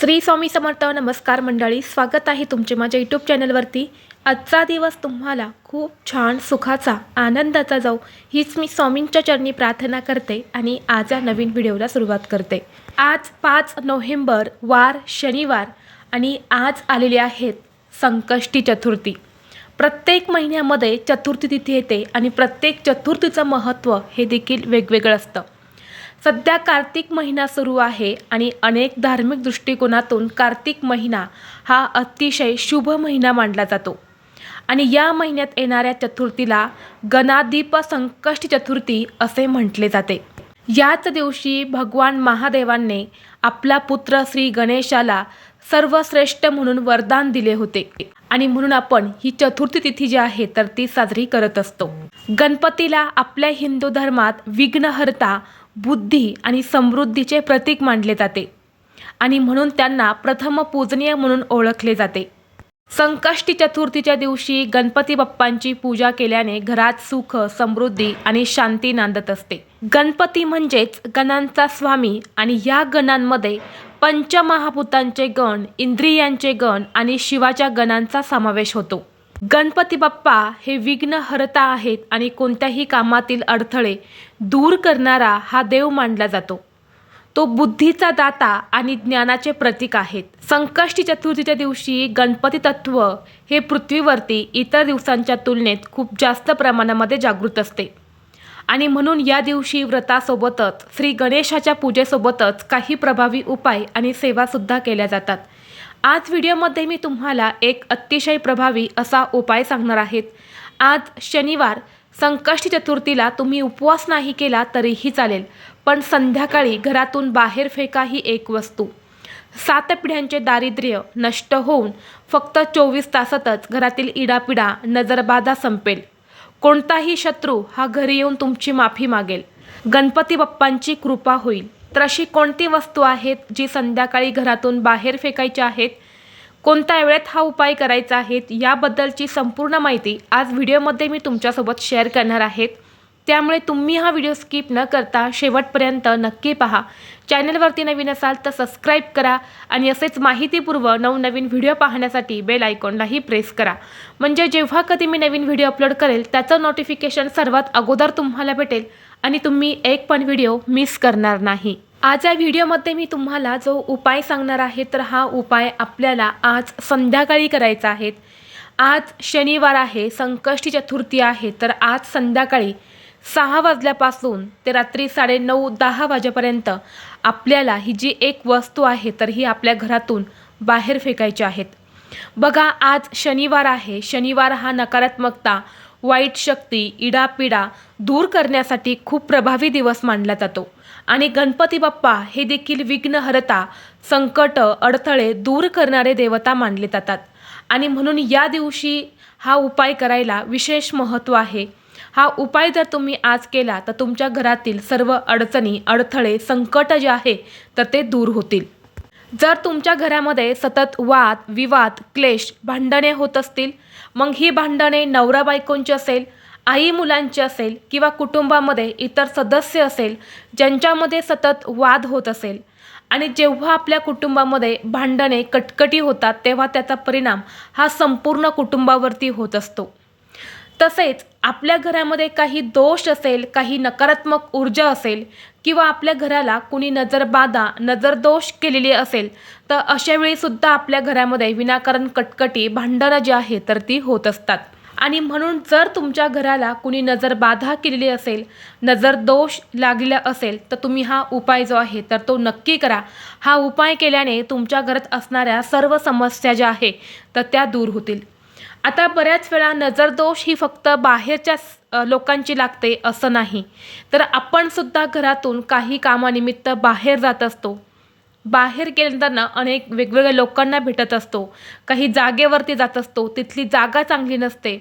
श्री स्वामी समर्थ नमस्कार मंडळी स्वागत आहे तुमचे माझ्या यूट्यूब चॅनलवरती आजचा दिवस तुम्हाला खूप छान सुखाचा आनंदाचा जाऊ हीच मी स्वामींच्या चरणी प्रार्थना करते आणि आज या नवीन व्हिडिओला सुरुवात करते. आज पाच नोव्हेंबर वार शनिवार आणि आज आलेले आहेत संकष्टी चतुर्थी. प्रत्येक महिन्यामध्ये चतुर्थी तिथी येते आणि प्रत्येक चतुर्थीचं महत्त्व हे देखील वेगवेगळं असतं. सध्या कार्तिक महिना सुरू आहे आणि अनेक धार्मिक दृष्टिकोनातून कार्तिक महिना हा अतिशय शुभ महिना मानला जातो. आणि या महिन्यात येणाऱ्या चतुर्थीला गणादीप संकष्ट चतुर्थी असे म्हटले जाते. याच दिवशी भगवान महादेवांनी आपला पुत्र श्री गणेशाला सर्वश्रेष्ठ म्हणून वरदान दिले होते. आणि म्हणून आपण ही चतुर्थी तिथी जी आहे तर ती साजरी करत असतो. गणपतीला आपल्या हिंदू धर्मात विघ्नहर्ता बुद्धी आणि समृद्धीचे प्रतीक मानले जाते. आणि म्हणून त्यांना प्रथम पूजनीय म्हणून ओळखले जाते. संकष्टी चतुर्थीच्या दिवशी गणपती बाप्पांची पूजा केल्याने घरात सुख समृद्धी आणि शांती नांदत असते. गणपती म्हणजेच गणांचा स्वामी आणि या गणांमध्ये पंचमहाभूतांचे गण इंद्रियांचे गण आणि शिवाच्या गणांचा समावेश होतो. गणपती बाप्पा हे विघ्नहर्ता आहेत आणि कोणत्याही कामातील अडथळे दूर करणारा हा देव मानला जातो. तो बुद्धीचा दाता आणि ज्ञानाचे प्रतीक आहेत. संकष्टी चतुर्थीच्या दिवशी गणपती तत्व हे पृथ्वीवरती इतर दिवसांच्या तुलनेत खूप जास्त प्रमाणामध्ये जागृत असते. आणि म्हणून या दिवशी व्रतासोबतच श्री गणेशाच्या पूजेसोबतच काही प्रभावी उपाय आणि सेवासुद्धा केल्या जातात. आज व्हिडिओमध्ये मी तुम्हाला एक अतिशय प्रभावी असा उपाय सांगणार आहेत. आज शनिवार संकष्टी चतुर्थीला तुम्ही उपवास नाही केला तरीही चालेल पण संध्याकाळी घरातून बाहेर फेका ही एक वस्तू. सात पिढ्यांचे दारिद्र्य नष्ट होऊन फक्त चोवीस तासातच घरातील इडापिडा नजरबाधा संपेल. कोणताही शत्रू हा घरी येऊन तुमची माफी मागेल. गणपती बाप्पांची कृपा होईल. तर अशी कोणती वस्तू आहेत जी संध्याकाळी घरातून बाहेर फेकायची आहेत? कोणत्या वेळेत हा उपाय करायचा आहे याबद्दलची संपूर्ण माहिती आज व्हिडिओमध्ये मी तुमच्यासोबत शेअर करणार आहेत. त्यामुळे तुम्ही हा व्हिडिओ स्किप न करता शेवटपर्यंत नक्की पहा. चॅनलवरती नवीन असाल तर सबस्क्राईब करा आणि असेच माहितीपूर्व नवनवीन व्हिडिओ पाहण्यासाठी बेल आयकॉनलाही प्रेस करा. म्हणजे जेव्हा कधी मी नवीन व्हिडिओ अपलोड करेल त्याचं नोटिफिकेशन सर्वात अगोदर तुम्हाला भेटेल. आणि तुम्ही एक पण व्हिडिओ मिस करणार नाही. आज या व्हिडिओमध्ये मी तुम्हाला जो उपाय सांगणार आहे तर हा उपाय आपल्याला आज संध्याकाळी करायचा आहे. आज शनिवार आहे संकष्टी चतुर्थी आहे तर आज संध्याकाळी सहा वाजल्यापासून ते रात्री साडेनऊ दहा वाजेपर्यंत आपल्याला ही जी एक वस्तू आहे तर ही आपल्या घरातून बाहेर फेकायची आहेत. बघा आज शनिवार आहे. शनिवार हा नकारात्मकता वाईट शक्ती इडापिडा दूर करण्यासाठी खूप प्रभावी दिवस मानला जातो. आणि गणपती बाप्पा हे देखील विघ्नहरता संकट अडथळे दूर करणारे देवता मानले जातात. आणि म्हणून या दिवशी हा उपाय करायला विशेष महत्त्व आहे. हा उपाय जर तुम्ही आज केला तर तुमच्या घरातील सर्व अडचणी अडथळे संकट जे आहे तर ते दूर होतील. जर तुमच्या घरामध्ये सतत वाद विवाद क्लेश भांडणे होत असतील मग ही भांडणे नवरा बायकोंची असेल आई मुलांची असेल किंवा कुटुंबामध्ये इतर सदस्य असेल ज्यांच्यामध्ये सतत वाद होत असेल. आणि जेव्हा आपल्या कुटुंबामध्ये भांडणे कटकटी होतात तेव्हा त्याचा परिणाम हा संपूर्ण कुटुंबावरती होत असतो. तसेच आपल्या घरामध्ये काही दोष असेल काही नकारात्मक ऊर्जा असेल किंवा आपल्या घराला कुणी नजरबाधा नजरदोष केलेली असेल तर अशा वेळीसुद्धा आपल्या घरामध्ये विनाकारण कटकटी भांडणं जी आहे तर ती होत असतात. आणि म्हणून जर तुमच्या घराला कुणी नजरबाधा केलेली असेल नजरदोष लागलेला असेल तर तुम्ही हा उपाय जो आहे तर तो नक्की करा. हा उपाय केल्याने तुमच्या घरात असणाऱ्या सर्व समस्या ज्या आहे तर त्या दूर होतील. आता बऱ्याच वेळा नजरदोष ही फक्त बाहेरच्या लोकांची लागते असं नाही. तर आपण सुद्धा घरातून काही कामानिमित्त बाहेर जात असतो. बाहेर गेल्यानंतर अनेक वेगवेगळ्या लोकांना भेटत असतो. काही जागेवरती जात असतो. तिथली जागा चांगली नसते.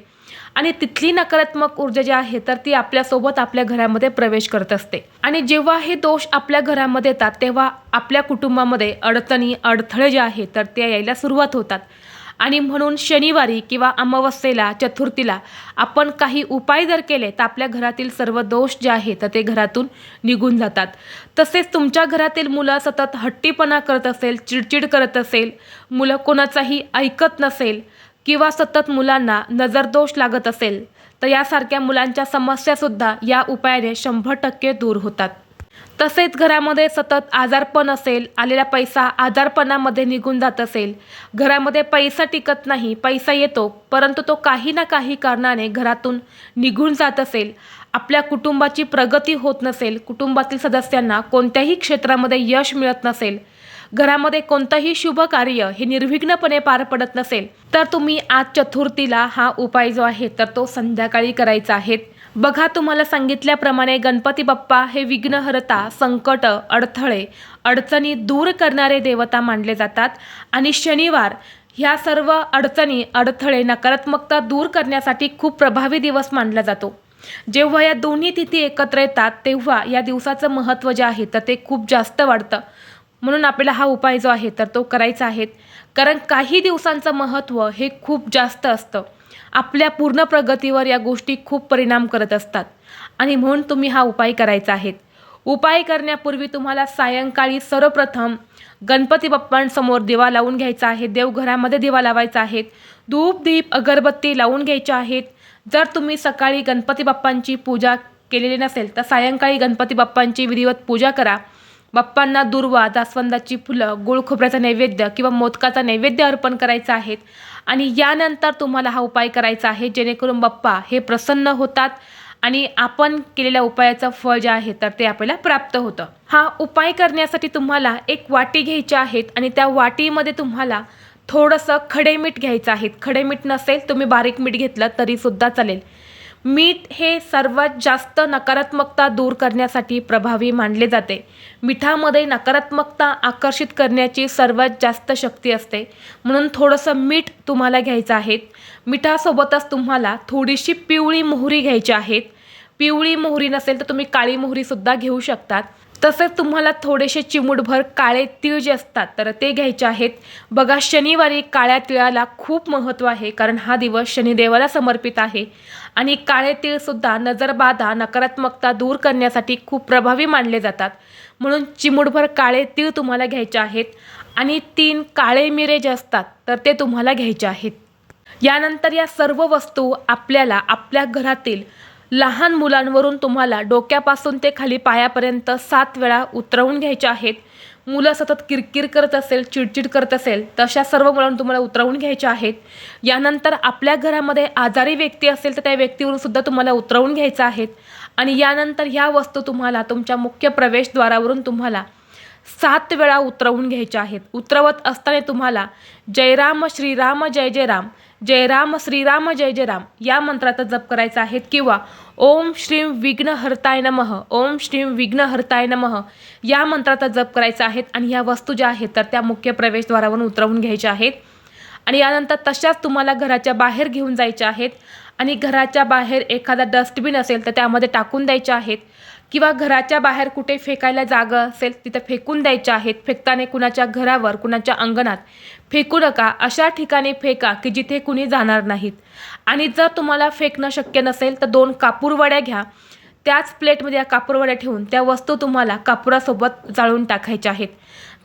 आणि तिथली नकारात्मक ऊर्जा जी आहे तर ती आपल्यासोबत आपल्या घरामध्ये प्रवेश करत असते. आणि जेव्हा हे दोष आपल्या घरामध्ये येतात तेव्हा आपल्या कुटुंबामध्ये अडचणी अडथळे जे आहेत तर त्या यायला सुरुवात होतात. आणि म्हणून शनिवारी किंवा अमावस्येला चतुर्थीला आपण काही उपाय जर केले तर आपल्या घरातील सर्व दोष जे आहे तर ते घरातून निघून जातात. तसेच तुमच्या घरातील मुलं सतत हट्टीपणा करत असेल चिडचिड करत असेल मुलं कोणाचाही ऐकत नसेल किंवा सतत मुलांना नजरदोष लागत असेल तर यासारख्या मुलांच्या समस्यासुद्धा या उपायाने शंभर टक्के दूर होतात. तसेच घरामध्ये सतत आजारपण असेल आलेला पैसा आजारपणामध्ये निघून जात असेल. घरामध्ये पैसा टिकत नाही पैसा येतो परंतु तो काही ना काही कारणाने घरातून निघून जात असेल. आपल्या कुटुंबाची प्रगती होत नसेल कुटुंबातील सदस्यांना कोणत्याही क्षेत्रामध्ये यश मिळत नसेल घरामध्ये कोणतंही शुभ कार्य हे निर्विघ्नपणे पार पडत नसेल तर तुम्ही आज चतुर्थीला हा उपाय जो आहे तर तो संध्याकाळी करायचा आहे. बघा तुम्हाला सांगितल्याप्रमाणे गणपती बाप्पा हे विघ्नहर्ता संकट अडथळे अडचणी दूर करणारे देवता मानले जातात आणि शनिवार ह्या सर्व अडचणी अडथळे नकारात्मकता दूर करण्यासाठी खूप प्रभावी दिवस मानला जातो. जेव्हा या दोन्ही तिथी एकत्र येतात तेव्हा या दिवसाचं महत्त्व जे आहे तर ते खूप जास्त वाढतं. म्हणून आपल्याला हा उपाय जो आहे तर तो करायचा आहे. कारण काही दिवसांचं महत्त्व हे खूप जास्त असतं. आपल्या पूर्ण प्रगतीवर या गोष्टी खूप परिणाम करत असतात. आणि म्हणून तुम्ही हा उपाय करायचा आहे. उपाय करण्यापूर्वी तुम्हाला सायंकाळी सर्वप्रथम गणपती बाप्पांसमोर दिवा लावून घ्यायचा आहे देवघरामध्ये दिवा लावायचा आहे धूप दीप अगरबत्ती लावून घ्यायच्या आहेत. जर तुम्ही सकाळी गणपती बाप्पांची पूजा केलेली नसेल तर सायंकाळी गणपती बाप्पांची विधिवत पूजा करा. बाप्पांना दुर्वा जास्वंदाची फुलं गुळ खोबऱ्याचा नैवेद्य किंवा मोदकाचा नैवेद्य अर्पण करायचा आहेत. आणि यानंतर तुम्हाला हा उपाय करायचा आहे जेणेकरून बाप्पा हे प्रसन्न होतात आणि आपण केलेल्या उपायाचं फळ जे आहे तर ते आपल्याला प्राप्त होतं. हा उपाय करण्यासाठी तुम्हाला एक वाटी घ्यायची आहेत आणि त्या वाटीमध्ये तुम्हाला थोडंसं खडे मीठ घ्यायचं आहे खडे मीठ नसेल तुम्ही बारीक मीठ घेतलं तरीसुद्धा चालेल. मीठ हे सर्वात जास्त नकारात्मकता दूर करण्यासाठी प्रभावी मानले जाते. मिठामध्ये नकारात्मकता आकर्षित करण्याची सर्वात जास्त शक्ती असते. म्हणून थोडंसं मीठ तुम्हाला घ्यायचं आहे. मिठासोबतच तुम्हाला थोडीशी पिवळी मोहरी घ्यायची आहेत पिवळी मोहरी नसेल तर तुम्ही काळी मोहरीसुद्धा घेऊ शकतात. तसेच तुम्हाला थोडेसे चिमूटभर काळे तीळ जे असतात तर ते घ्यायचे आहेत. बघा शनिवारी काळ्या तिळाला खूप महत्त्व आहे कारण हा दिवस शनिदेवाला समर्पित आहे. आणि काळे तीळसुद्धा नजरबाधा नकारात्मकता दूर करण्यासाठी खूप प्रभावी मानले जातात. म्हणून चिमूटभर काळे तीळ तुम्हाला घ्यायचे आहेत. आणि तीन काळे मिरे जे असतात तर ते तुम्हाला घ्यायचे आहेत. यानंतर या सर्व वस्तू आपल्याला आपल्या घरातील लहान मुलांवरून तुम्हाला डोक्यापासून ते खाली पायापर्यंत सात वेळा उतरवून घ्यायच्या आहेत. मुलं सतत किरकिर करत असेल चिडचिड करत असेल तशा सर्व मुलांना तुम्हाला उतरवून घ्यायच्या आहेत. यानंतर आपल्या घरामध्ये आजारी व्यक्ती असेल तर त्या व्यक्तीवरून सुद्धा तुम्हाला उतरवून घ्यायचं आहेत. आणि यानंतर ह्या वस्तू तुम्हाला तुमच्या मुख्य प्रवेशद्वारावरून तुम्हाला सात वेळा उतरवून घ्यायच्या आहेत. उतरवत असताना तुम्हाला जयराम श्रीराम जय जय राम जय राम श्रीराम जय जय राम या मंत्राचा जप करायचा आहे किंवा ओम श्रीम विघ्नहर्ताय नमः ओम श्रीम विघ्नहर्ताय नमः या मंत्राचा जप करायचा आहेत आणि ह्या वस्तू ज्या आहेत तर त्या मुख्य प्रवेशद्वारावरून उतरवून घ्यायच्या आहेत. आणि यानंतर तशाच तुम्हाला घराच्या बाहेर घेऊन जायच्या आहेत आणि घराच्या बाहेर एखादा डस्टबिन असेल तर त्यामध्ये टाकून द्यायच्या आहेत. किंवा घराच्या बाहेर कुठे फेकायला जागा असेल तिथं फेकून द्यायच्या आहेत फेकताना कुणाच्या घरावर कुणाच्या अंगणात फेकू नका. अशा ठिकाणी फेका की जिथे कुणी जाणार नाहीत. आणि जर तुम्हाला फेकणं शक्य नसेल तर दोन कापूरवड्या घ्या. त्याच प्लेटमध्ये या कापूरवड्या ठेवून त्या वस्तू तुम्हाला कापुरासोबत जाळून टाकायच्या आहेत.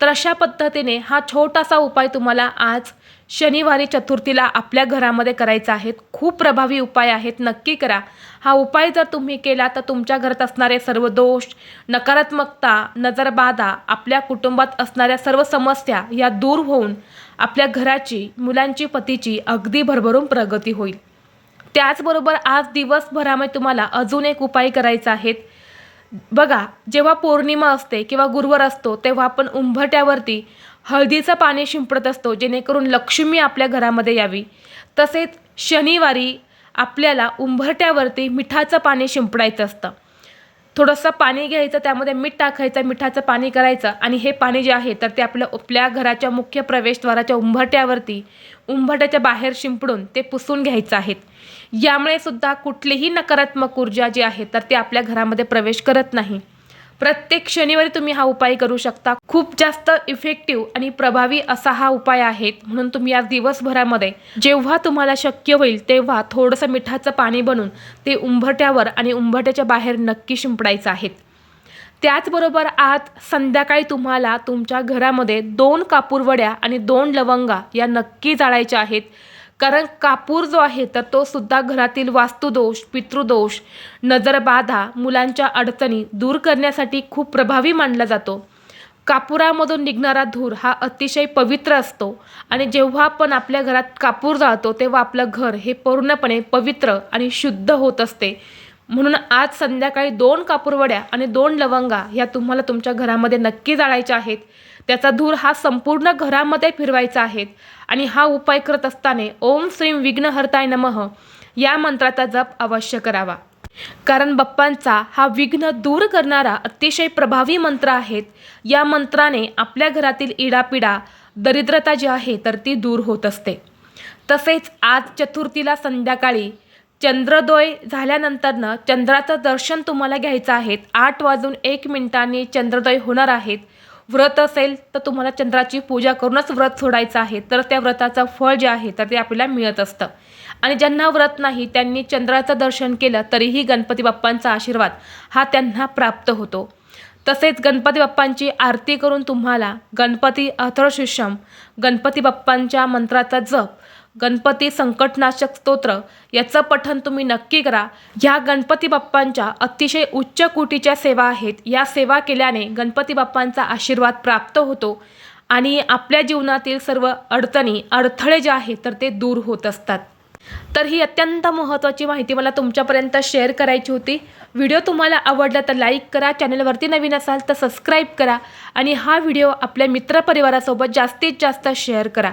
तर अशा पद्धतीने हा छोटासा उपाय तुम्हाला आज शनिवारी चतुर्थीला आपल्या घरामध्ये करायचा आहे. खूप प्रभावी उपाय आहेत. नक्की करा. हा उपाय जर तुम्ही केला तर तुमच्या घरात असणारे सर्व दोष नकारात्मकता नजरबाधा आपल्या कुटुंबात असणाऱ्या सर्व समस्या या दूर होऊन आपल्या घराची मुलांची पतीची अगदी भरभरून प्रगती होईल. त्याचबरोबर आज दिवसभरामध्ये तुम्हाला अजून एक उपाय करायचा आहे. बघा जेव्हा पौर्णिमा असते किंवा गुरुवार असतो तेव्हा आपण उंबरट्यावरती हळदीचं पाणी शिंपडत असतो जेणेकरून लक्ष्मी आपल्या घरामध्ये यावी. तसेच शनिवारी आपल्याला उंबरट्यावरती मिठाचं पाणी शिंपडायचं असतं. थोडंसं पाणी घ्यायचं त्यामध्ये मीठ टाकायचं मिठाचं पाणी करायचं आणि हे पाणी जे आहे तर ते आपल्या आपल्या घराच्या मुख्य प्रवेशद्वाराच्या उंबरट्यावरती उंबरट्याच्या बाहेर शिंपडून ते पुसून घ्यायचं आहेत यामुळे सुद्धा कुठलीही नकारात्मक ऊर्जा जी आहे तर ते आपल्या घरामध्ये प्रवेश करत नाही. प्रत्येक शनिवारी तुम्ही हा उपाय करू शकता. खूप जास्त इफेक्टिव्ह आणि प्रभावी असा हा उपाय आहे. म्हणून तुम्ही आज दिवसभरामध्ये जेव्हा तुम्हाला शक्य होईल तेव्हा थोडंसं मिठाचं पाणी बनवून ते उंबरट्यावर आणि उंबरट्याच्या बाहेर नक्की शिंपडायचं आहे. त्याचबरोबर आज संध्याकाळी तुम्हाला तुमच्या घरामध्ये दोन कापूरवड्या आणि दोन लवंगा या नक्की जाळायच्या आहेत. कारण कापूर जो आहे तर तो सुद्धा घरातील वास्तुदोष पितृदोष नजरबाधा मुलांच्या अडचणी दूर करण्यासाठी खूप प्रभावी मानला जातो. कापुरामधून निघणारा धूर हा अतिशय पवित्र असतो आणि जेव्हा आपण आपल्या घरात कापूर जाळतो तेव्हा आपलं घर हे पूर्णपणे पवित्र आणि शुद्ध होत असते. म्हणून आज संध्याकाळी दोन कापूरवड्या आणि दोन लवंगा ह्या तुम्हाला तुमच्या घरामध्ये नक्की जाळायच्या आहेत. त्याचा धूर हा संपूर्ण घरामध्ये फिरवायचा आहे. आणि हा उपाय करत असताना ओम श्रीम विघ्नहर्ताय नमः या मंत्राचा जप अवश्य करावा. कारण बाप्पांचा हा विघ्न दूर करणारा अतिशय प्रभावी मंत्र आहेत. या मंत्राने आपल्या घरातील इडापिडा दरिद्रता जी आहे तर ती दूर होत असते. तसेच आज चतुर्थीला संध्याकाळी चंद्रोदय झाल्यानंतरनं चंद्राचं दर्शन तुम्हाला घ्यायचं आहे. आठ वाजून एक मिनिटांनी चंद्रोदय होणार आहेत. व्रत असेल तर तुम्हाला चंद्राची पूजा करूनच व्रत सोडायचं आहे. तर त्या व्रताचं फळ जे आहे तर ते आपल्याला मिळत असतं. आणि ज्यांना व्रत नाही त्यांनी चंद्राचं दर्शन केलं तरीही गणपती बाप्पांचा आशीर्वाद हा त्यांना प्राप्त होतो. तसेच गणपती बाप्पांची आरती करून तुम्हाला गणपती अथर्शिष्यम गणपती बाप्पांच्या मंत्राचा जप गणपती संकटनाशक स्तोत्र याचं पठन तुम्ही नक्की करा. ह्या गणपती बाप्पांच्या अतिशय उच्च कोटीच्या सेवा आहेत. या सेवा केल्याने गणपती बाप्पांचा आशीर्वाद प्राप्त होतो आणि आपल्या जीवनातील सर्व अडचणी अडथळे जे आहेत तर ते दूर होत असतात. तर ही अत्यंत महत्त्वाची माहिती मला तुमच्यापर्यंत शेअर करायची होती. व्हिडिओ तुम्हाला आवडला तर लाईक करा चॅनलवरती नवीन असाल तर सबस्क्राईब करा आणि हा व्हिडिओ आपल्या मित्रपरिवारासोबत जास्तीत जास्त शेअर करा.